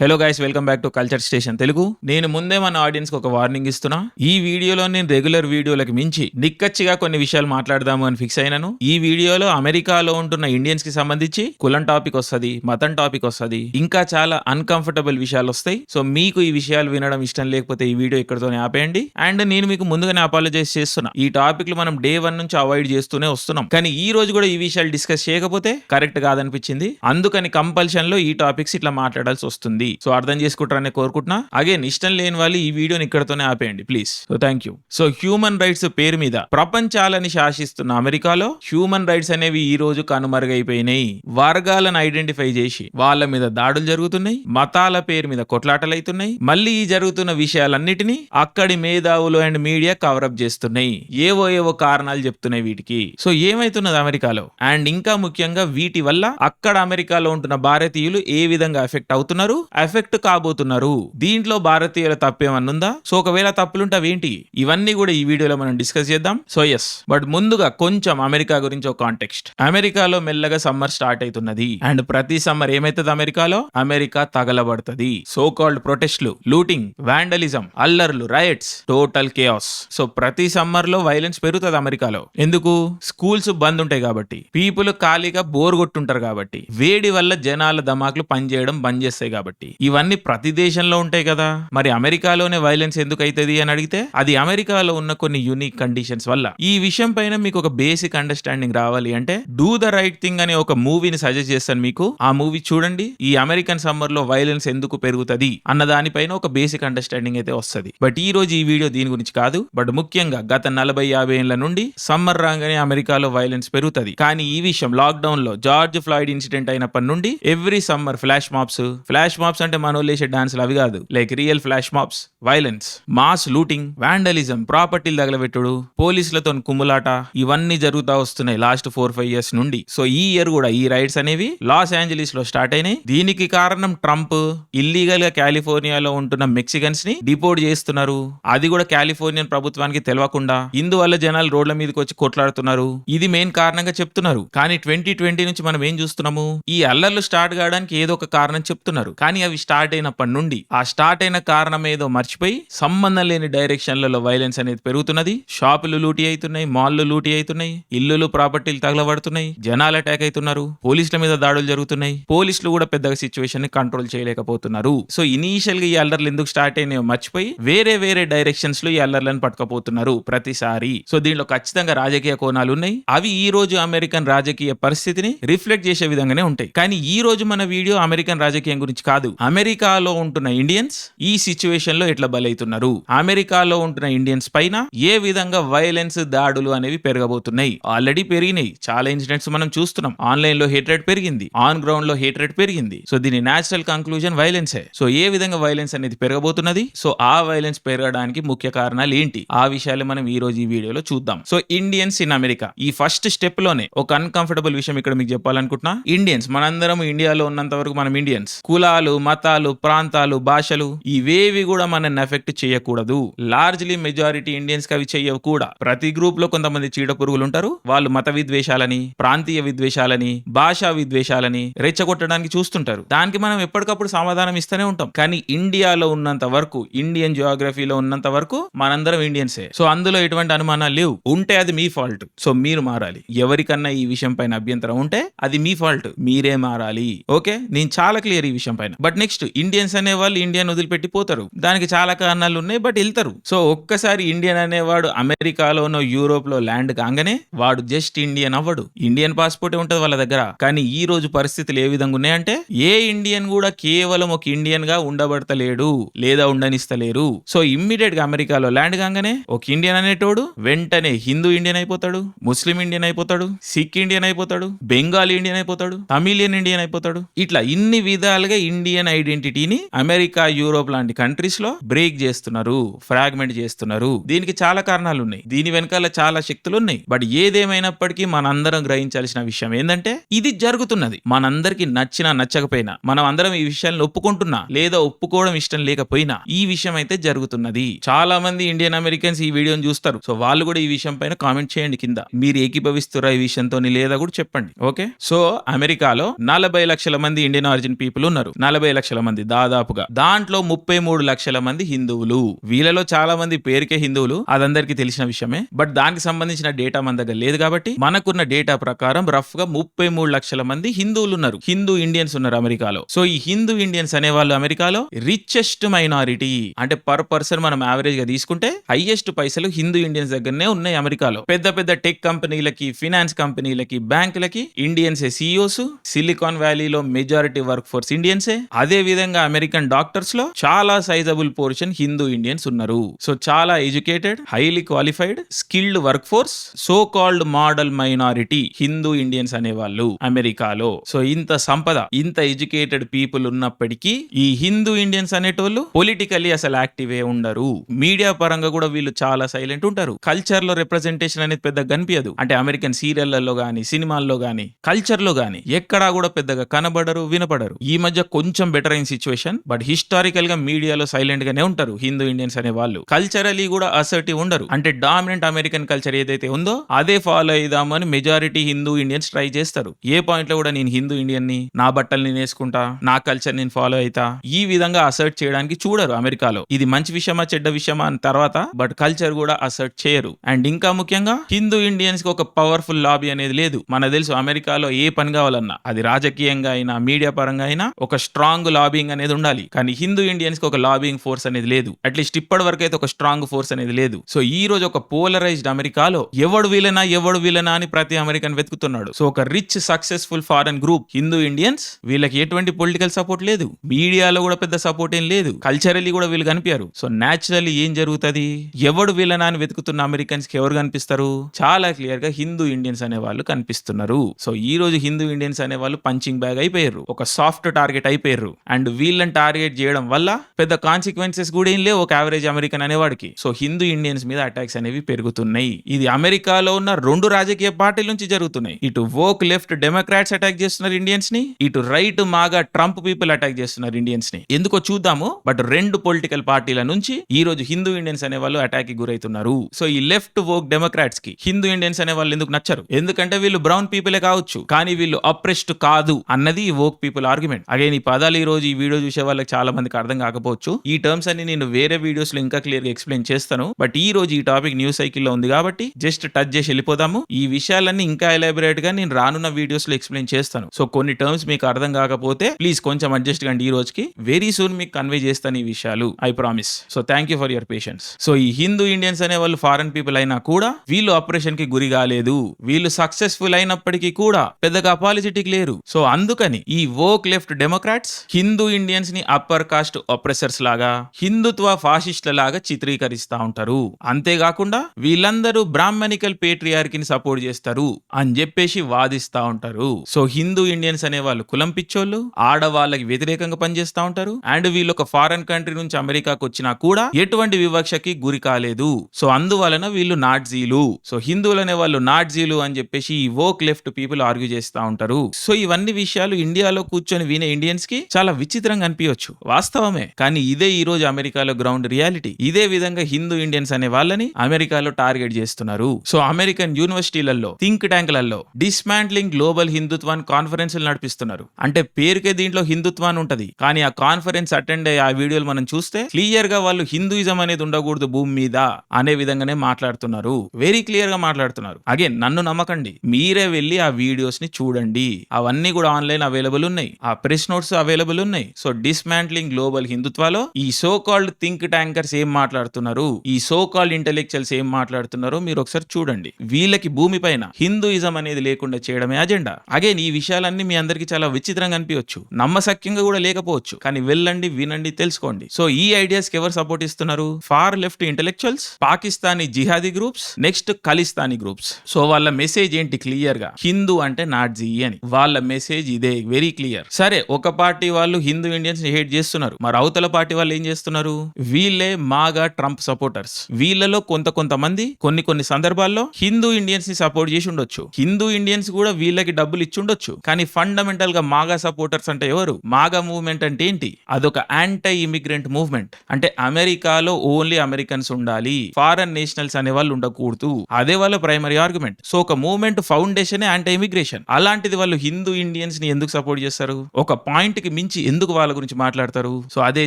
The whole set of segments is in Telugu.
Hello guys welcome back to culture station Telugu నేను ముందే మన ఆడియన్స్ ఒక వార్నింగ్ ఇస్తున్నా. ఈ వీడియోలో నేను రెగ్యులర్ వీడియోలకు మించి నిక్కచ్చిగా కొన్ని విషయాలు మాట్లాడదాము అని ఫిక్స్ అయినాను. ఈ వీడియోలో అమెరికాలో ఉంటున్న ఇండియన్స్కి సంబంధించి కులం టాపిక్ వస్తది మతం టాపిక్ వస్తది ఇంకా చాలా అన్కంఫర్టబుల్ విషయాలు వస్తాయి. సో మీకు ఈ విషయాలు వినడం ఇష్టం లేకపోతే ఈ వీడియో ఇక్కడతోనే ఆపేయండి. అండ్ నేను మీకు ముందుగానే అపాలజైజ్ చేస్తున్నా. ఈ టాపిక్లు మనం డే వన్ నుంచి అవాయిడ్ చేస్తూనే వస్తున్నాం. కానీ ఈ రోజు కూడా ఈ విషయాలు డిస్కస్ చేయకపోతే కరెక్ట్ కాదనిపించింది. అందుకని కంపల్షన్లో ఈ టాపిక్స్ ఇట్లా మాట్లాడాల్సి వస్తుంది. సో అర్థం చేసుకుంటారని కోరుకుంటున్నా. అగైన్ ఇష్టం లేని వాళ్ళు ఈ వీడియోని ఇక్కడతోనే ఆపేయండి please so thank you so human rights పేరు మీద ప్రపంచాలని శాసిస్తున్న అమెరికాలో హ్యూమన్ రైట్స్ అనేవి ఈ రోజు కనుమరుగైపోయినాయి. వర్గాలను ఐడెంటిఫై చేసి వాళ్ళ మీద దాడులు జరుగుతున్నాయి మతాల పేరు మీద కొట్లాటలైతున్నాయి మళ్ళీ ఈ జరుగుతున్న విషయాలన్నిటినీ అక్కడి మేధావులు అండ్ మీడియా కవరప్ చేస్తున్నాయి. ఏవో ఏవో కారణాలు చెప్తున్నాయి వీటికి. సో ఏమైతున్నది అమెరికాలో? అండ్ ఇంకా ముఖ్యంగా వీటి వల్ల అక్కడ అమెరికాలో ఉంటున్న భారతీయులు ఏ విధంగా ఎఫెక్ట్ అవుతున్నారు? ఎఫెక్ట్ కాబోతున్నారు. దీంట్లో భారతీయుల తప్పేమన్నా ఉందా సో ఒకవేళ తప్పులుంటే అవేంటి ఇవన్నీ కూడా ఈ వీడియోలో మనం డిస్కస్ చేద్దాం. సో ఎస్ బట్ ముందుగా కొంచెం అమెరికా గురించి ఒక కాంటెక్స్ట్ అమెరికాలో మెల్లగా సమ్మర్ స్టార్ట్ అవుతున్నది అండ్ ప్రతి సమ్మర్ ఏమైతుంది అమెరికాలో? అమెరికా తగలబడుతుంది. సో కాల్డ్ ప్రొటెస్ట్లు లూటింగ్ వాండలిజం అల్లర్లు రైట్స్ టోటల్ కేఆస్ సో ప్రతి సమ్మర్లో వైలెన్స్ పెరుగుతుంది అమెరికాలో. ఎందుకు? స్కూల్స్ బంద్ ఉంటాయి కాబట్టి. పీపుల్ ఖాళీగా బోర్ కొట్టుంటారు కాబట్టి. వేడి వల్ల జనాల దమాకులు పనిచేయడం బంద్ చేస్తాయి కాబట్టి. ఇవన్నీ ప్రతి దేశంలో ఉంటాయి కదా. మరి అమెరికాలోనే వైలెన్స్ ఎందుకు అవుతుంది అని అడిగితే అది అమెరికాలో ఉన్న కొన్ని యూనిక్ కండిషన్స్ వల్ల. ఈ విషయం పైన మీకు ఒక బేసిక్ అండర్స్టాండింగ్ రావాలి అంటే డూ ద రైట్ థింగ్ అనే ఒక మూవీని సజెస్ట్ చేస్తాను మీకు. ఆ మూవీ చూడండి. ఈ అమెరికన్ సమ్మర్లో వైలెన్స్ ఎందుకు పెరుగుతుంది అన్న దానిపైన ఒక బేసిక్ అండర్స్టాండింగ్ అయితే వస్తుంది. బట్ ఈ రోజు ఈ వీడియో దీని గురించి కాదు. బట్ ముఖ్యంగా గత నలభై యాభై ఏళ్ళ నుండి సమ్మర్ రాగానే అమెరికాలో వైలెన్స్ పెరుగుతుంది. కానీ ఈ విషయం లాక్డౌన్లో జార్జ్ ఫ్లాయిడ్ ఇన్సిడెంట్ అయినప్పటి నుండి every summer flash mobs flash mobs అంటే మనోళ్ళు వేసే డాన్సులు అవి కాదు. Like real flash mobs violence mass looting vandalism ప్రాపర్టీలు తగలబెట్టుడు పోలీసులతో కుమ్ములాట ఇవన్నీ జరుగుతూ వస్తున్నాయి లాస్ట్ ఫోర్ ఫైవ్ ఇయర్స్ నుండి. సో ఈ ఇయర్ కూడా ఈ రైడ్స్ అనేవి లాస్ ఏంజలీస్లో స్టార్ట్ అయినాయి. దీనికి కారణం ట్రంప్ ఇల్లీగల్గా కాలిఫోర్నియాలో ఉంటున్న మెక్సికన్స్ని డిపోర్ట్ చేస్తున్నారు. అది కూడా కాలిఫోర్నియన్ ప్రభుత్వానికి తెలియకుండా ఇందువల్ల జనాలు రోడ్ల మీదకి వచ్చి కొట్లాడుతున్నారు. ఇది మెయిన్ కారణంగా చెప్తున్నారు. కానీ ట్వంటీ ట్వంటీ నుంచి మనం ఏం చూస్తున్నాము? ఈ అల్లర్లు స్టార్ట్ కావడానికి ఏదో ఒక కారణం చెప్తున్నారు. కానీ అవి స్టార్ట్ అయినప్పటి నుండి ఆ స్టార్ట్ అయిన కారణం ఏదో మర్చిపోయి సంబంధం లేని డైరెక్షన్లలో వైలెన్స్ అనేది పెరుగుతున్నది. షాపులు లూటీ అవుతున్నాయి మాల్లు లూటీ అవుతున్నాయి ఇల్లులు ప్రాపర్టీలు తగలబడుతున్నాయి జనాలు అటాక్ అవుతున్నారు పోలీసుల మీద దాడులు జరుగుతున్నాయి. పోలీసులు కూడా పెద్దగా సిచ్యువేషన్ని కంట్రోల్ చేయలేకపోతున్నారు. సో ఇనీషియల్గా ఈ అల్లర్లు ఎందుకు స్టార్ట్ అయినాయో మర్చిపోయి వేరే వేరే డైరెక్షన్స్లో ఈ అల్లర్లను పట్టుకపోతున్నారు ప్రతిసారి. సో దీనిలో ఖచ్చితంగా రాజకీయ కోణాలు ఉన్నాయి. అవి ఈ రోజు అమెరికన్ రాజకీయ పరిస్థితిని రిఫ్లెక్ట్ చేసే విధంగానే ఉంటాయి. కానీ ఈ రోజు మన వీడియో అమెరికన్ రాజకీయం గురించి కాదు. అమెరికాలో ఉంటున్న ఇండియన్స్ ఈ సిచ్యువేషన్లో ఎట్లా బలైతున్నారు? అమెరికాలో ఉంటున్న ఇండియన్స్ పైన ఏ విధంగా వైలెన్స్ దాడులు అనేవి పెరగబోతున్నాయి? ఆల్రెడీ పెరిగినాయి. చాలా ఇన్సిడెంట్స్ మనం చూస్తున్నాం. ఆన్లైన్లో హేట్రేట్ పెరిగింది. ఆన్ గ్రౌండ్లో హేట్రేట్ పెరిగింది. సో దీని నేచురల్ కంక్లూజన్ వైలెన్సే. సో ఏ విధంగా వైలెన్స్ అనేది పెరగబోతున్నది? సో ఆ వైలెన్స్ పెరగడానికి ముఖ్య కారణాలు ఏంటి? ఆ విషయాలు మనం ఈ రోజు ఈ వీడియోలో చూద్దాం. So Indians in America. ఈ ఫస్ట్ స్టెప్లోనే ఒక అన్కంఫర్టబుల్ విషయం ఇక్కడ మీకు చెప్పాలనుకుంటున్నా. ఇండియన్స్ మనందరం ఇండియాలో ఉన్నంత వరకు మనం ఇండియన్స్. కులాలు మతాలు ప్రాంతాలు భాషలు ఇవేవి కూడా మనల్ని ఎఫెక్ట్ చేయకూడదు. లార్జ్లీ మెజారిటీ ఇండియన్స్కి అవి చెయ్యవు కూడా ప్రతి గ్రూప్లో కొంతమంది చీడ పురుగులు ఉంటారు. వాళ్ళు మత విద్వేషాలని ప్రాంతీయ విద్వేషాలని భాషా విద్వేషాలని రెచ్చగొట్టడానికి చూస్తుంటారు. దానికి మనం ఎప్పటికప్పుడు సమాధానం ఇస్తూనే ఉంటాం. కానీ ఇండియాలో ఉన్నంత వరకు ఇండియన్ జియోగ్రఫీలో ఉన్నంత వరకు మనందరం ఇండియన్సే. సో అందులో ఎటువంటి అనుమానాలు లేవు. ఉంటే అది మీ ఫాల్ట్. సో మీరు మారాలి. ఎవరికన్నా ఈ విషయం పైన అభ్యంతరం ఉంటే అది మీ ఫాల్ట్. మీరే మారాలి. ఓకే? నేను చాలా క్లియర్ ఈ విషయం పైన. బట్ నెక్స్ట్ ఇండియన్స్ అనే వాళ్ళు ఇండియన్ వదిలిపెట్టి పోతారు. దానికి చాలా కారణాలు ఉన్నాయి బట్ వెళ్తారు. సో ఒక్కసారి ఇండియన్ అనేవాడు అమెరికాలోనో యూరోప్లో ల్యాండ్ కాగానే వాడు జస్ట్ ఇండియన్ అవ్వడు. ఇండియన్ పాస్పోర్ట్ ఉంటది వాళ్ళ దగ్గర. కానీ ఈ రోజు పరిస్థితులు ఏ విధంగా ఉన్నాయంటే ఏ ఇండియన్ కూడా కేవలం ఒక ఇండియన్గా ఉండబడతలేడు లేదా ఉండనిస్తలేరు. సో ఇమ్మీడియట్గా అమెరికాలో ల్యాండ్ కాగానే ఒక ఇండియన్ అనేటోడు వెంటనే హిందూ ఇండియన్ అయిపోతాడు ముస్లిం ఇండియన్ అయిపోతాడు సిక్ ఇండియన్ అయిపోతాడు బెంగాలీ ఇండియన్ అయిపోతాడు తమిళియన్ ఇండియన్ అయిపోతాడు. ఇట్లా ఇన్ని విధాలుగా ఇండియన్ ఐడెంటిటీని అమెరికా యూరోప్ లాంటి కంట్రీస్లో బ్రేక్ చేస్తున్నారు ఫ్రాగ్మెంట్ చేస్తున్నారు. దీనికి చాలా కారణాలు ఉన్నాయి దీని వెనకాల చాలా శక్తులు ఉన్నాయి బట్ ఏదేమైనప్పటికీ మనందరం గ్రహించాల్సిన విషయం ఏంటంటే ఇది జరుగుతున్నది. మనందరికి నచ్చినా నచ్చకపోయినా మనం అందరం ఈ విషయాలను ఒప్పుకుంటున్నా లేదా ఒప్పుకోవడం ఇష్టం లేకపోయినా ఈ విషయం అయితే జరుగుతున్నది. చాలా మంది ఇండియన్ అమెరికన్స్ ఈ వీడియోని చూస్తారు. సో వాళ్ళు కూడా ఈ విషయం పైన కామెంట్ చేయండి కింద. మీరు ఏకీభవిస్తురా ఈ విషయంతో లేదా కూడా చెప్పండి. ఓకే సో అమెరికాలో నలభై లక్షల మంది ఇండియన్ ఆరిజిన్ పీపుల్ ఉన్నారు. నలభై నలభై లక్షల మంది దాదాపుగా. దాంట్లో ముప్పై మూడు లక్షల మంది హిందువులు. వీళ్ళలో చాలా మంది పేరుకే హిందువులు. అదందరికీ తెలిసిన విషయమే. బట్ దానికి సంబంధించిన డేటా మన దగ్గర లేదు కాబట్టి మనకున్న డేటా ప్రకారం రఫ్గా ముప్పై మూడు లక్షల మంది హిందువులు ఉన్నారు. హిందూ ఇండియన్స్ ఉన్నారు అమెరికాలో. సో ఈ హిందూ ఇండియన్స్ అనే వాళ్ళు అమెరికాలో రిచెస్ట్ మైనారిటీ అంటే పర్ పర్సన్ మనం యావరేజ్గా తీసుకుంటే హైయెస్ట్ పైసలు హిందూ ఇండియన్స్ దగ్గరనే ఉన్నాయి అమెరికాలో. పెద్ద పెద్ద టెక్ కంపెనీలకి ఫినాన్స్ కంపెనీలకి బ్యాంకులకి ఇండియన్స్ సిఇఓస్ సిలికాన్ వ్యాలీలో మెజారిటీ వర్క్ ఫోర్స్ ఇండియన్సే అదే విధంగా అమెరికన్ డాక్టర్స్లో చాలా సైజబుల్ పోర్షన్ హిందూ ఇండియన్స్ ఉన్నారు. సో చాలా educated highly qualified skilled workforce so called model minority Hindu Indians అనేవాళ్ళు అమెరికాలో. సో ఇంత సంపద ఇంత ఎడ్యుకేటెడ్ పీపుల్ ఉన్నప్పటికీ ఈ హిందూ ఇండియన్స్ అనేటోళ్ళు పొలిటికల్లీ అసలు యాక్టివే ఉండరు. మీడియా పరంగా కూడా వీళ్ళు చాలా సైలెంట్ ఉంటారు. కల్చర్లో రిప్రజెంటేషన్ అనేది పెద్ద కనిపించదు అంటే అమెరికన్ సీరియళ్ళలో గానీ సినిమాల్లో గానీ కల్చర్లో గానీ ఎక్కడా కూడా పెద్దగా కనబడరు వినపడరు. ఈ మధ్య కొంచెం బెటర్ అయిన సిచ్యువేషన్ బట్ హిస్టారికల్గా మీడియాలో సైలెంట్ గానే ఉంటారు హిందూ ఇండియన్స్ అనే వాళ్ళు. కల్చరలీ కూడా అసర్టివ్ ఉండరు. అంటే డామినెంట్ అమెరికన్ కల్చర్ ఏదైతే ఉందో అదే ఫాలో అయిదామని మెజారిటీ హిందూ ఇండియన్స్ ట్రై చేస్తారు. ఏ పాయింట్లో కూడా నేను హిందూ ఇండియన్ని నా బట్టలు నేను వేసుకుంటా నా కల్చర్ నేను ఫాలో అయితా ఈ విధంగా అసర్ట్ చేయడానికి చూడరు అమెరికాలో. ఇది మంచి విషయమా చెడ్డ విషయమా అని తర్వాత బట్ కల్చర్ కూడా అసర్ట్ చేయరు. అండ్ ఇంకా ముఖ్యంగా హిందూ ఇండియన్స్కి ఒక పవర్ఫుల్ లాబీ అనేది లేదు. మన తెలుసు అమెరికాలో ఏ పని కావాలన్నా అది రాజకీయంగా అయినా మీడియా పరంగా అయినా ఒక స్ట్రాంగ్ లాబింగ్ అనేది ఉండాలి. కానీ హిందూ ఇండియన్స్కి ఒక లాబింగ్ ఫోర్స్ అనేది లేదు. అట్లీస్ట్ ఇప్పటి వరకు అయితే ఒక స్ట్రాంగ్ ఫోర్స్ అనేది లేదు. సో ఈ రోజు ఒక పోలరైజ్డ్ అమెరికాలో ఎవడు వీలనా ఎవడు వీలనా అని ప్రతి అమెరికన్ వెతుకుతున్నాడు. సో ఒక rich successful foreign group Hindu Indians వీళ్ళకి ఎటువంటి పొలిటికల్ సపోర్ట్ లేదు. మీడియాలో కూడా పెద్ద సపోర్ట్ ఏం లేదు. కల్చరలీ కూడా వీళ్ళు కనిపించారు. సో న్యాచురల్లీ ఏం జరుగుతుంది? ఎవడు వీళ్ళనా అని వెతుకుతున్న అమెరికన్స్కి ఎవరు కనిపిస్తారు? చాలా క్లియర్గా హిందూ ఇండియన్స్ అనే వాళ్ళు కనిపిస్తున్నారు. సో ఈ రోజు హిందూ ఇండియన్స్ అనే వాళ్ళు పంచింగ్ బ్యాగ్ అయిపోయారు ఒక సాఫ్ట్ టార్గెట్ అయిపోయారు అండ్ వీళ్ళని టార్గెట్ చేయడం వల్ల పెద్ద కాన్సిక్వెన్సెస్ కూడా ఏం లేవు ఒక యావరేజ్ అమెరికన్ అనేవాడికి. సో హిందూ ఇండియన్స్ మీద అటాక్స్ అనేవి పెరుగుతున్నాయి. ఇది అమెరికాలో ఉన్న రెండు రాజకీయ పార్టీల నుంచి జరుగుతున్నాయి. ఇటు వోక్ లెఫ్ట్ డెమోక్రాట్స్ అటాక్ చేస్తున్నారు ఇండియన్స్ని ఇటు right MAGA Trump people attack చేస్తున్నారు ఇండియన్స్ని. ఎందుకో చూద్దాము. బట్ రెండు పొలిటికల్ పార్టీల నుంచి ఈ రోజు హిందూ ఇండియన్స్ అనే వాళ్ళు అటాక్కి గురవుతున్నారు సో ఈ లెఫ్ట్ వోక్ డెమోక్రాట్స్కి హిందూ ఇండియన్స్ అనే వాళ్ళు ఎందుకు నచ్చరు? ఎందుకంటే వీళ్ళు బ్రౌన్ పీపులే కావచ్చు. కానీ వీళ్ళు అప్రెస్డ్ కాదు అన్నది ఈ వోక్ పీపుల్ ఆర్గ్యుమెంట్ అగైన్ ఈ పదాలు ఈ రోజు ఈ వీడియో చూసే వాళ్ళకి చాలా మందికి అర్థం కాకపోవచ్చు. ఈ టర్మ్స్ అన్ని నేను వేరే వీడియోస్లో ఇంకా క్లియర్గా ఎక్స్ప్లెయిన్ చేస్తాను. బట్ ఈ రోజు ఈ టాపిక్ న్యూస్ సైకిల్లో ఉంది కాబట్టి జస్ట్ టచ్ చేసి వెళ్ళిపోదాము. ఈ విషయాలన్నీ ఇంకా ఎలాబరేట్గా నేను రానున్న వీడియోస్లో ఎక్స్ప్లెయిన్ చేస్తాను. సో కొన్ని టర్మ్స్ మీకు అర్థం కాకపోతే ప్లీజ్ కొంచెం అడ్జస్ట్ కండి ఈ రోజుకి. వెరీ సూన్ మీకు కన్వే చేస్తాను ఈ విషయాలు. I promise so thank you for your patience so ఈ హిందూ ఇండియన్స్ అనే వాళ్ళు ఫారెన్ పీపుల్ అయినా కూడా వీళ్ళు ఆపరేషన్కి గురి కాలేదు. వీళ్ళు సక్సెస్ఫుల్ అయినప్పటికీ కూడా పెద్దగా అపాలజిటిక్ లేరు. సో అందుకని ఈ వోక్ లెఫ్ట్ డెమోక్రాట్స్ హిందూ ఇండియన్స్ని అప్పర్ కాస్ట్ ఆపరేసర్స్ లాగా హిందుత్వ ఫాసిస్ట్ల లాగా చిత్రీకరిస్తా ఉంటారు. అంతేకాకుండా వీళ్ళందరూ బ్రాహ్మణికల్ పేట్రియార్కి సపోర్ట్ చేస్తారు అని చెప్పేసి వాదిస్తా ఉంటారు. సో హిందూ ఇండియన్స్ అనే వాళ్ళు కులం పిచ్చోళ్ళు ఆడవాళ్ళకి వ్యతిరేకంగా పనిచేస్తా ఉంటారు. అండ్ వీళ్ళు ఒక ఫారెన్ కంట్రీ నుంచి అమెరికాకు వచ్చినా కూడా ఎటువంటి వివక్షకి గురి కాలేదు. సో అందువలన వీళ్ళు నాట్జీలు. సో హిందువులు అనే వాళ్ళు నాట్జీలు అని చెప్పేసి ఈ వోక్ లెఫ్ట్ పీపుల్ ఆర్గ్యూ చేస్తా ఉంటారు. సో ఇవన్నీ విషయాలు ఇండియాలో కూర్చొని వినే ఇండియన్స్కి చాలా విచిత్రంగా అనిపించవచ్చు. వాస్తవమే. కానీ ఇదే ఈ రోజు అమెరికాలో గ్రౌండ్ రియాలిటీ. ఇదే విధంగా హిందూ ఇండియన్స్ అనే వాళ్ళని అమెరికాలో టార్గెట్ చేస్తున్నారు. సో అమెరికన్ యూనివర్సిటీలలో థింక్ ట్యాంక్లలో డిస్మాంట్లింగ్ గ్లోబల్ హిందుత్వాన్ కాన్ఫరెన్స్ నడిపిస్తున్నారు. అంటే పేరుకే దీంట్లో హిందుత్వాన్ ఉంటది. కానీ ఆ కాన్ఫరెన్స్ అటెండ్ అయ్యే ఆ వీడియోలు మనం చూస్తే క్లియర్గా వాళ్ళు హిందూయిజం అనేది ఉండకూడదు భూమి మీద అనే విధంగానే మాట్లాడుతున్నారు. వెరీ క్లియర్గా మాట్లాడుతున్నారు. అగైన్ నన్ను నమ్మకండి. మీరే వెళ్ళి ఆ వీడియోస్ని చూడండి. అవన్నీ కూడా ఆన్లైన్ అవైలబుల్ ఉన్నాయి. ఆ ప్రెస్ నోట్స్ అవైలబుల్ ఉన్నాయి. సో డిస్మాంట్లింగ్ గ్లోబల్ హిందుత్వాలో ఈ సో కాల్డ్ థింక్ ట్యాంకర్స్ ఏం మాట్లాడుతున్నారు? ఈ సో కాల్డ్ ఇంటెలెక్చువల్స్ ఏం మాట్లాడుతున్నారో మీరు ఒకసారి చూడండి. వీళ్ళకి భూమి పైన హిందూయిజం అనేది లేకుండా చేయడమే అజెండా అగైన్ ఈ విషయాలన్నీ మీ అందరికి చాలా విచిత్రంగా అనిపించవచ్చు. నమ్మసక్యంగా కూడా లేకపోవచ్చు. కానీ వెళ్ళండి వినండి తెలుసుకోండి. సో ఈ ఐడియాస్కి ఎవరు సపోర్ట్ ఇస్తున్నారు? Far left intellectuals Pakistani jihadi groups next Khalistani groups so వాళ్ళ మెసేజ్ ఏంటి క్లియర్గా? హిందూ అంటే నాట్జీ అని. వాళ్ళ మెసేజ్ ఇదే వెరీ క్లియర్ సరే ఒక పార్టీ వాళ్ళు హిందూ ఇండియన్స్ని హేట్ చేస్తున్నారు. మరి అవతల పార్టీ వాళ్ళు ఏం చేస్తున్నారు? వీళ్ళే మాగా ట్రంప్ సపోర్టర్స్. వీళ్ళలో కొంత కొంతమంది కొన్ని కొన్ని సందర్భాల్లో హిందూ ఇండియన్స్ని సపోర్ట్ చేసి ఉండొచ్చు. హిందూ ఇండియన్స్ కూడా వీళ్ళకి డబ్బులు ఇచ్చి ఉండొచ్చు. కానీ ఫండమెంటల్గా మాగా సపోర్టర్స్ అంటే ఎవరు? మాగా మూవ్మెంట్ అంటే ఏంటి? అదొక యాంటీ ఇమిగ్రెంట్ మూవ్మెంట్ అంటే అమెరికాలో ఓన్లీ అమెరికన్స్ ఉండాలి ఫారెన్ నేషనల్స్ అనే వాళ్ళు ఉండకూడదు. అదే వాళ్ళ ప్రైమరీ ఆర్గ్యుమెంట్ సో ఒక మూవ్మెంట్ ఫౌండేషన్ యాంటీ ఇమిగ్రేషన్ అలాంటిది వాళ్ళు హిందూ ఇండియన్స్ని ఎందుకు సపోర్ట్ చేస్తారు? ఒక పాయింట్కి మించి ఎందుకు వాళ్ళ గురించి మాట్లాడతారు? సో అదే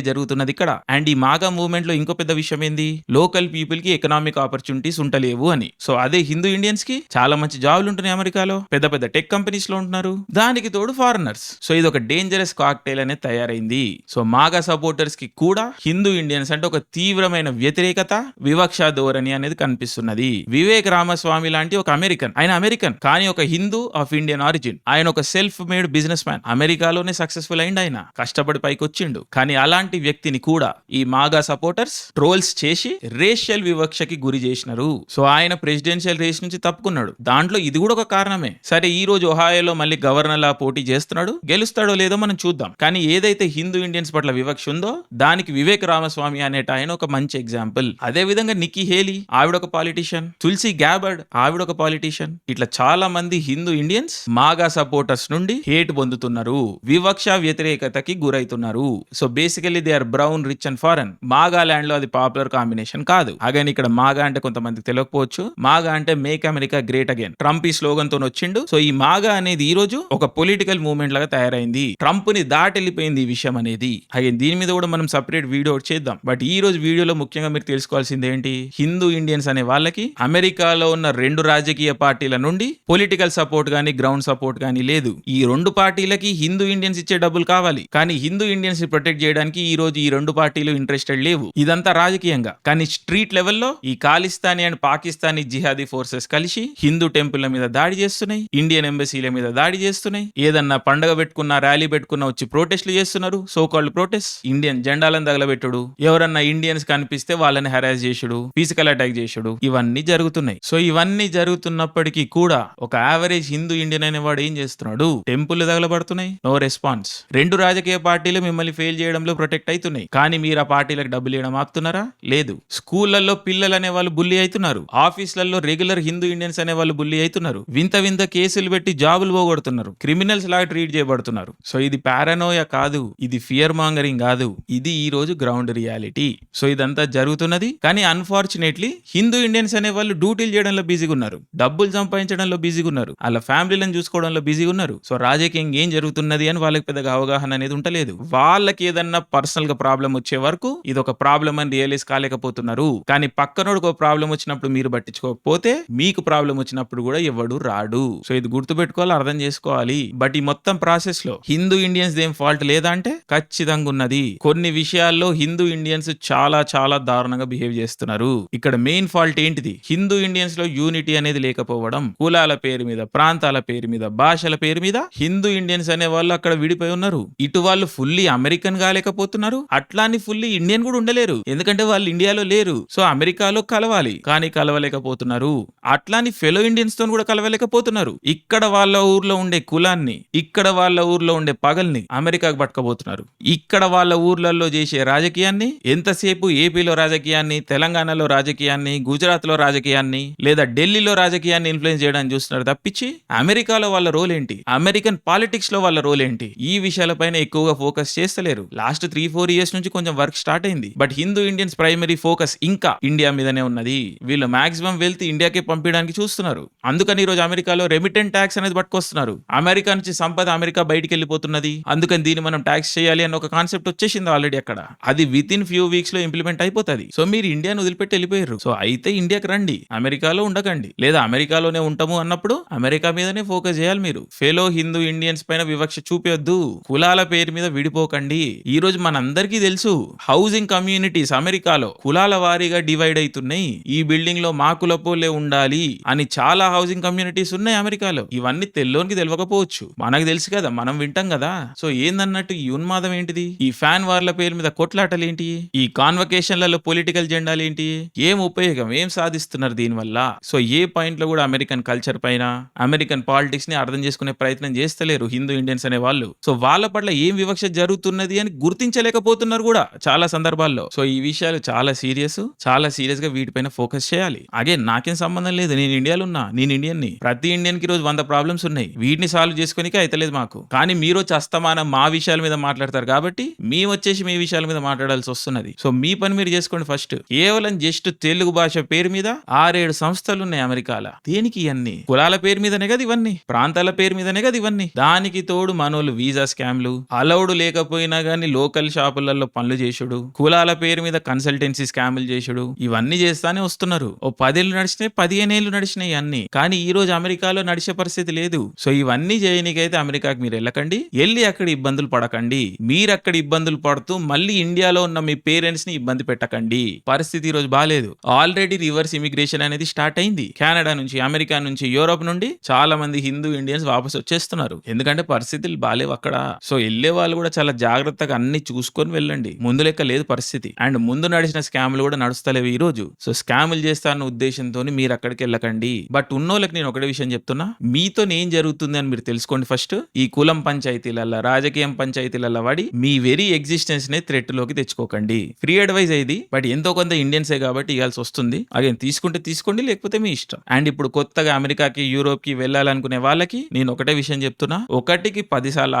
జరుగుతున్నది ఇక్కడ. అండ్ ఈ మాగా మూవ్మెంట్లో ఇంకో పెద్ద విషయం ఏంది? లోకల్ పీపుల్కి ఎకనామిక్ ఆపర్చునిటీస్ ఉంటలేవు అని. సో అదే హిందూ ఇండియన్స్కి చాలా మంచి జాబ్లు ఉంటున్నాయి అమెరికాలో. పెద్ద పెద్ద టెక్ కంపెనీస్లో ఉంటున్నారు. దానికి తోడు ఫారినర్స్. సో ఇది ఒక డేంజరస్ కాక్టైల్ అనేది తయారైంది. సో మాగా సపోర్టర్స్కి కూడా హిందూ ఇండియన్స్ అంటే ఒక తీవ్రమైన వ్యతిరేకత వివక్ష ధోరణి అనేది కనిపిస్తున్నది. వివేక్ రామస్వామి లాంటి ఒక అమెరికన్. ఆయన అమెరికన్ కానీ ఒక హిందూ ఆఫ్ ఇండియన్ ఆరిజిన్. ఆయన ఒక సెల్ఫ్ మేడ్ బిజినెస్ మ్యాన్ అమెరికాలోనే సక్సెస్ఫుల్ అయింది ఆయన కష్టపడి పైకి వచ్చిండు కానీ అలాంటి వ్యక్తిని కూడా ఈ మాగా సపోర్టర్స్ ట్రోల్స్ చేసి రేషియల్ వివక్షకి గురి చేసినారు. సో ఆయన ప్రెసిడెన్షియల్ రేస్ నుంచి తప్పుకున్నాడు. దాంట్లో ఇది కూడా ఒక కారణమే. సరే ఈ రోజు ఒహాయోలో మళ్ళీ గవర్నర్ లా పోటీ చేస్తున్నాడు? గెలుస్తాడో లేదో మనం చూద్దాం. కానీ ఏదైతే హిందూ ఇండియన్స్ పట్ల వివక్ష ఉందో దానికి వివేక్ రామస్వామి అనేట ఆయన ఒక మంచి ఎగ్జాంపుల్. అదే విధంగా నిక్కీ హేలీ ఆవిడ ఒక పాలిటీషియన్. తులసి గ్యాబర్డ్ ఆవిడ ఒక పాలిటీషియన్. ఇట్లా చాలా మంది హిందూ ఇండియన్స్ మాగా సపోర్టర్స్ నుండి హేట్ పొందుతున్నారు. వివక్ష వ్యతిరేక వ్యతిరేకతకి గురైతున్నారు. So basically they are brown rich and foreign మాగాల్యాండ్లో అది పాపులర్ కాంబినేషన్ కాదు. అగైన్ ఇక్కడ మాగా అంటే కొంతమందికి తెలియకపోవచ్చు. మాగా అంటే make America great again Trump ఈ స్లోగన్తో వచ్చిండు. సో ఈ మాగా అనేది ఈ రోజు ఒక పొలిటికల్ మూవ్మెంట్ లాగా తయారైంది. ట్రంప్ని దాటెళ్ళిపోయింది ఈ విషయం అనేది. అగైన్ దీని మీద కూడా మనం సపరేట్ వీడియో చేద్దాం. బట్ ఈ రోజు వీడియోలో ముఖ్యంగా మీరు తెలుసుకోవాల్సింది ఏంటి? హిందూ ఇండియన్స్ అనే వాళ్ళకి అమెరికాలో ఉన్న రెండు రాజకీయ పార్టీల నుండి పొలిటికల్ సపోర్ట్ గానీ గ్రౌండ్ సపోర్ట్ గానీ లేదు. ఈ రెండు పార్టీలకి హిందూ ఇండియన్స్ ఇచ్చే డబ్బులు కావాలి. కానీ హిందూ ఇండియన్స్ని ప్రొటెక్ట్ చేయడానికి ఈ రోజు ఈ రెండు పార్టీలు ఇంట్రెస్టెడ్ లేవు. ఇదంతా రాజకీయంగా. కానీ స్ట్రీట్ లెవెల్లో ఈ Khalistani and Pakistani jihadi forces కలిసి హిందూ టెంపుల్ మీద దాడి చేస్తున్నాయి. ఇండియన్ ఎంబసీల మీద దాడి చేస్తున్నాయి. ఏదన్నా పండగ పెట్టుకున్న ర్యాలీ పెట్టుకున్న వచ్చి ప్రొటెస్ట్లు చేస్తున్నారు. So called protest. ఇండియన్ జెండాలను తగలబెట్టుడు. ఎవరన్నా ఇండియన్స్ కనిపిస్తే వాళ్ళని హెరాస్ చేసుడు ఫిజికల్ అటాక్ చేసుడు. ఇవన్నీ జరుగుతున్నాయి. సో ఇవన్నీ జరుగుతున్నప్పటికీ కూడా ఒక యావరేజ్ హిందూ ఇండియన్ అనేవాడు ఏం చేస్తున్నాడు? టెంపుల్ తగలబడుతున్నాయి. No response. రెండు రాజకీయ పార్టీలు మిమ్మల్ని ఫెయిల్ చేయడంలో ప్రొటెక్ట్ అవుతున్నాయి. కానీ మీరు ఆ పార్టీలకు డబ్బులు ఇవ్వడం ఆపుతున్నారా? లేదు. స్కూళ్ళలో పిల్లలు అనే వాళ్ళు బుల్లి అవుతున్నారు. ఆఫీసులలో రెగ్యులర్ హిందూ ఇండియన్స్ అనే వాళ్ళు బుల్లి అవుతున్నారు. వింత వింత కేసులు పెట్టి జాబులు పోగొడుతున్నారు. క్రిమినల్స్ లాగా ట్రీట్ చేయబడుతున్నారు. సో ఇది పారానోయ కాదు. ఇది ఫియర్ మాంగరింగ్ కాదు. ఇది ఈ రోజు గ్రౌండ్ రియాలిటీ సో ఇదంతా జరుగుతున్నది. కానీ అన్ఫార్చునేట్లీ హిందూ ఇండియన్స్ అనే వాళ్ళు డ్యూటీలు చేయడంలో బిజీగా ఉన్నారు డబ్బులు సంపాదించడంలో బిజీగా ఉన్నారు వాళ్ళ ఫ్యామిలీలను చూసుకోవడంలో బిజీగా ఉన్నారు సో రాజకీయంగా ఏం జరుగుతున్నది అని వాళ్ళకి పెద్దగా అవగాహన అవగాహన అనేది ఉండలేదు. వాళ్ళకి ఏదన్నా పర్సనల్గా ప్రాబ్లం వచ్చే వరకు ఇది ఒక ప్రాబ్లం అని రియలైజ్ కాలేకపోతున్నారు. కానీ పక్కనోడికి ఒక ప్రాబ్లం వచ్చినప్పుడు మీరు పట్టించుకోకపోతే మీకు ప్రాబ్లం వచ్చినప్పుడు కూడా ఎవడు రాడు. సో ఇది గుర్తుపెట్టుకోవాలి అర్థం చేసుకోవాలి. బట్ ఈ మొత్తం ప్రాసెస్లో హిందూ ఇండియన్స్ ఏం ఫాల్ట్ లేదా అంటే ఖచ్చితంగా ఉన్నది. కొన్ని విషయాల్లో హిందూ ఇండియన్స్ చాలా చాలా దారుణంగా బిహేవ్ చేస్తున్నారు. ఇక్కడ మెయిన్ ఫాల్ట్ ఏంటిది? హిందూ ఇండియన్స్లో యూనిటీ అనేది లేకపోవడం. కులాల పేరు మీద ప్రాంతాల పేరు మీద భాషల పేరు మీద హిందూ ఇండియన్స్ అనే వాళ్ళు అక్కడ విడిపోయి ఉన్నారు. ఇటు వాళ్ళు ఫుల్లీ అమెరికన్ కాలేకపోతున్నారు అట్లాని ఫుల్లీ ఇండియన్ కూడా ఉండలేరు. ఎందుకంటే వాళ్ళు ఇండియాలో లేరు. సో అమెరికాలో కలవాలి. కానీ కలవలేకపోతున్నారు. అట్లాని ఫెలో ఇండియన్స్తో కూడా కలవలేకపోతున్నారు. ఇక్కడ వాళ్ళ ఊర్లో ఉండే కులాన్ని ఇక్కడ వాళ్ళ ఊర్లో ఉండే పగల్ని అమెరికాకు పట్టుకోబోతున్నారు ఇక్కడ వాళ్ళ ఊర్లలో చేసే రాజకీయాన్ని ఎంతసేపు ఏపీలో రాజకీయాన్ని తెలంగాణలో రాజకీయాన్ని గుజరాత్లో రాజకీయాన్ని లేదా ఢిల్లీలో రాజకీయాన్ని ఇన్ఫ్లుయెన్స్ చేయడానికి చూస్తున్నారు తప్పించి అమెరికాలో వాళ్ళ రోల్ ఏంటి? అమెరికన్ పాలిటిక్స్లో వాళ్ళ రోల్ ఏంటి? ఈ పైన ఎక్కువగా ఫోకస్ చేస్తలేరు. లాస్ట్ త్రీ ఫోర్ ఇయర్స్ నుంచి కొంచెం వర్క్ స్టార్ట్ అయింది. But Hindu Indians primary focus ఇంకా ఇండియా మీదనే ఉన్నది. వీళ్ళు మాక్సిమం వెల్త్ ఇండియాకే పంపించడానికి చూస్తున్నారు. అందుకని ఈ రోజు అమెరికాలో రెమిటెంట్ ట్యాక్స్ అనేది పట్టుకొస్తున్నారు. అమెరికా నుంచి సంపద అమెరికా బయటికి వెళ్ళిపోతున్నది. అందుకని దీన్ని మనం ట్యాక్స్ చేయాలి అని ఒక కాన్సెప్ట్ వచ్చేసింది ఆల్రెడీ అక్కడ. అది విత్ ఇన్ ఫ్యూ వీక్స్లో ఇంప్లిమెంట్ అయిపోతుంది. సో మీరు ఇండియాను వదిలిపెట్టి వెళ్ళిపోయారు. సో అయితే ఇండియాకి రండి. అమెరికాలో ఉండకండి. లేదా అమెరికాలోనే ఉంటాము అన్నప్పుడు అమెరికా మీదనే ఫోకస్ చేయాలి మీరు. ఫెలో హిందూ ఇండియన్స్ పైన వివక్ష చూపొద్దు. కులాల పేరు మీద విడిపోకండి. ఈ రోజు మనందరికీ తెలుసు హౌసింగ్ కమ్యూనిటీస్ అమెరికాలో కులాల వారీగా డివైడ్ అవుతున్నాయి ఈ బిల్డింగ్లో మా కులపోలే ఉండాలి అని చాలా హౌసింగ్ కమ్యూనిటీస్ ఉన్నాయి అమెరికాలో. ఇవన్నీ తెల్లోనికి తెలియకపోవచ్చు మనకు తెలుసు కదా మనం వింటాం కదా. సో ఏందన్నట్టు ఈ ఉన్మాదం ఏంటిది? ఈ ఫ్యాన్ వార్ల పేరు మీద కొట్లాటలేంటి ఈ కాన్వకేషన్లలో పొలిటికల్ జెండాలేంటి ఏం ఉపయోగం? ఏం సాధిస్తున్నారు దీనివల్ల? సో ఏ పాయింట్లో కూడా అమెరికన్ కల్చర్ పైన అమెరికన్ పాలిటిక్స్ని అర్థం చేసుకునే ప్రయత్నం చేస్తలేరు హిందూ ఇండియన్స్ అనే వాళ్ళు సో వాళ్ళ పట్ల ఏం వివక్ష జరుగుతున్నది అని గుర్తించలేకపోతున్నారు కూడా చాలా సందర్భాల్లో. సో ఈ విషయాలు చాలా సీరియస్ చాలా సీరియస్గా వీటిపైన ఫోకస్ చేయాలి. అగే నాకేం సంబంధం లేదు. నేను ఇండియాలో ఉన్నా నేను ఇండియన్ని ప్రతి ఇండియన్కి రోజు వంద ప్రాబ్లమ్స్ ఉన్నాయి. వీటిని సాల్వ్ చేసుకోనికే అయితలేదు మాకు. కానీ మీరు వచ్చి అస్తమానం మా విషయాల మీద మాట్లాడతారు కాబట్టి మేము వచ్చేసి మీ విషయాల మీద మాట్లాడాల్సి వస్తున్నది. సో మీ పని మీరు చేసుకోండి ఫస్ట్. కేవలం జస్ట్ తెలుగు భాష పేరు మీద ఆరేడు సంస్థలు ఉన్నాయి అమెరికాలో. దేనికి ఇవన్నీ కులాల పేరు మీదనే కదా ఇవన్నీ. ప్రాంతాల పేరు మీదనే కదా ఇవన్నీ. దానికి తోడు మనోళ్ళు వీసా స్కామ్ స్కామ్లు అలౌడ్ లేకపోయినా కానీ లోకల్ షాపులలో పనులు చేసుడు కులాల పేరు మీద కన్సల్టెన్సీ స్కామ్లు చేసుడు ఇవన్నీ చేస్తానే వస్తున్నారు. ఓ పదేళ్ళు నడిచినాయి పదిహేను ఏళ్ళు నడిచినాయి అన్ని. కానీ ఈ రోజు అమెరికాలో నడిచే పరిస్థితి లేదు. సో ఇవన్నీ చేయనీకైతే అమెరికాకి మీరు వెళ్ళకండి. వెళ్ళి అక్కడ ఇబ్బందులు పడకండి. మీరు అక్కడ ఇబ్బందులు పడుతూ మళ్ళీ ఇండియాలో ఉన్న మీ పేరెంట్స్ని ఇబ్బంది పెట్టకండి. పరిస్థితి ఈ రోజు బాగాలేదు ఆల్రెడీ రివర్స్ ఇమిగ్రేషన్ అనేది స్టార్ట్ అయింది. కెనడా నుంచి అమెరికా నుంచి యూరోప్ నుండి చాలా మంది హిందూ ఇండియన్స్ వాపస్ వచ్చేస్తున్నారు ఎందుకంటే పరిస్థితులు బాగాలేవు అక్కడ. సో వెళ్ళే వాళ్ళు కూడా చాలా జాగ్రత్తగా అన్ని చూసుకొని వెళ్ళండి. ముందు లెక్క లేదు పరిస్థితి. అండ్ ముందు నడిచిన స్కామ్లు కూడా నడుస్తలేవు ఈ రోజు సో స్కాములు చేస్తారన్న ఉద్దేశంతో మీరు అక్కడికి వెళ్ళకండి. బట్ ఉన్నోళ్ళకి నేను ఒకటే విషయం చెప్తున్నా. మీతో ఏం జరుగుతుంది అని మీరు తెలుసుకోండి ఫస్ట్. ఈ కులం పంచాయతీలల్ల రాజకీయం పంచాయతీలల్ల వాడి మీ వెరీ ఎగ్జిస్టెన్స్ నే థ్రెట్లోకి తెచ్చుకోకండి. ఫ్రీ అడ్వైజ్ అయింది బట్ ఎంతో కొంత ఇండియన్సే కాబట్టి ఇవ్వాల్సి వస్తుంది. అగైన్ తీసుకుంటే తీసుకోండి లేకపోతే మీ ఇష్టం. అండ్ ఇప్పుడు కొత్తగా అమెరికాకి యూరోప్కి వెళ్ళాలనుకునే వాళ్ళకి నేను ఒకటే విషయం చెప్తున్నా. ఒకటికి పది సార్లు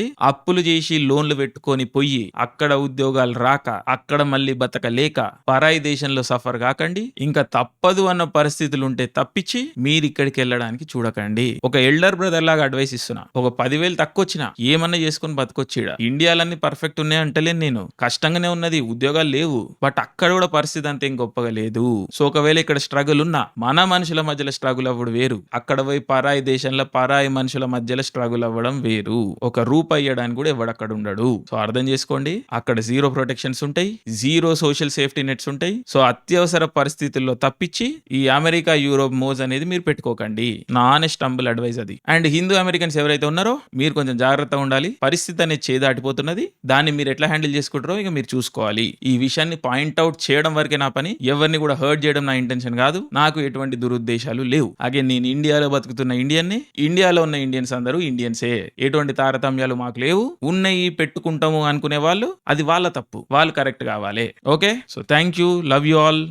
ఆలోచించండి అప్పులు చేసి లోన్లు పెట్టుకొని పోయి అక్కడ ఉద్యోగాలు రాక అక్కడ మళ్ళీ బతకలేక పరాయి దేశంలో సఫర్ కాకండి. ఇంకా తప్పదు అన్న పరిస్థితులు ఉంటే తప్పించి మీరు ఇక్కడికి వెళ్ళడానికి చూడకండి. ఒక ఎల్డర్ బ్రదర్ లాగా అడ్వైస్ ఇస్తున్నా. ఒక పదివేలు తక్కువ వచ్చినా ఏమన్నా చేసుకుని బతకొచ్చిడా? ఇండియాలన్నీ పర్ఫెక్ట్ ఉన్నాయి అంటలేను నేను. కష్టంగానే ఉన్నది ఉద్యోగాలు లేవు. బట్ అక్కడ కూడా పరిస్థితి అంత ఏం గొప్పగా లేదు. సో ఒకవేళ ఇక్కడ స్ట్రగుల్ ఉన్నా మన మనుషుల మధ్యలో స్ట్రగుల్ అవ్వడం వేరు. అక్కడ పోయి పరాయి దేశంలో పరాయి మనుషుల మధ్యలో స్ట్రగుల్ అవ్వడం వేరు. ఒక రూపాయి ఇవ్వడానికి కూడా ఎవడక్కడ ఉండడు. సో అర్థం చేసుకోండి అక్కడ జీరో ప్రొటెక్షన్స్ ఉంటాయి జీరో సోషల్ సేఫ్టీ నెట్స్ ఉంటాయి. సో అత్యవసర పరిస్థితుల్లో తప్పించి ఈ అమెరికా యూరోప్ మోజ్ అనేది మీరు పెట్టుకోకండి. నా ఆనెస్ట్ అంబుల్ అది. అండ్ హిందూ అమెరికన్స్ ఎవరైతే ఉన్నారో మీరు కొంచెం జాగ్రత్తగా ఉండాలి. పరిస్థితి అనేది చేదాటిపోతున్నది. దాన్ని మీరు ఎట్లా హ్యాండిల్ చేసుకుంటారో ఇక మీరు చూసుకోవాలి. ఈ విషయాన్ని పాయింట్అవుట్ చేయడం వరకే నా పని. ఎవరిని కూడా హర్ట్ చేయడం నా ఇంటెన్షన్ కాదు. నాకు ఎటువంటి దురుద్దేశాలు లేవు. అగే నేను ఇండియాలో బతుకుతున్న ఇండియన్ని ఇండియాలో ఉన్న ఇండియన్స్ అందరూ ఇండియన్సే ఎటువంటి తారతమ్యాలు మాకు లేవు. ఉన్నాయి పెట్టుకుంటాము అనుకునే వాళ్ళు అది వాళ్ళ తప్పు. వాళ్ళు కరెక్ట్ కావాలి. Okay? So thank you love you all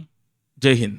Jai Hind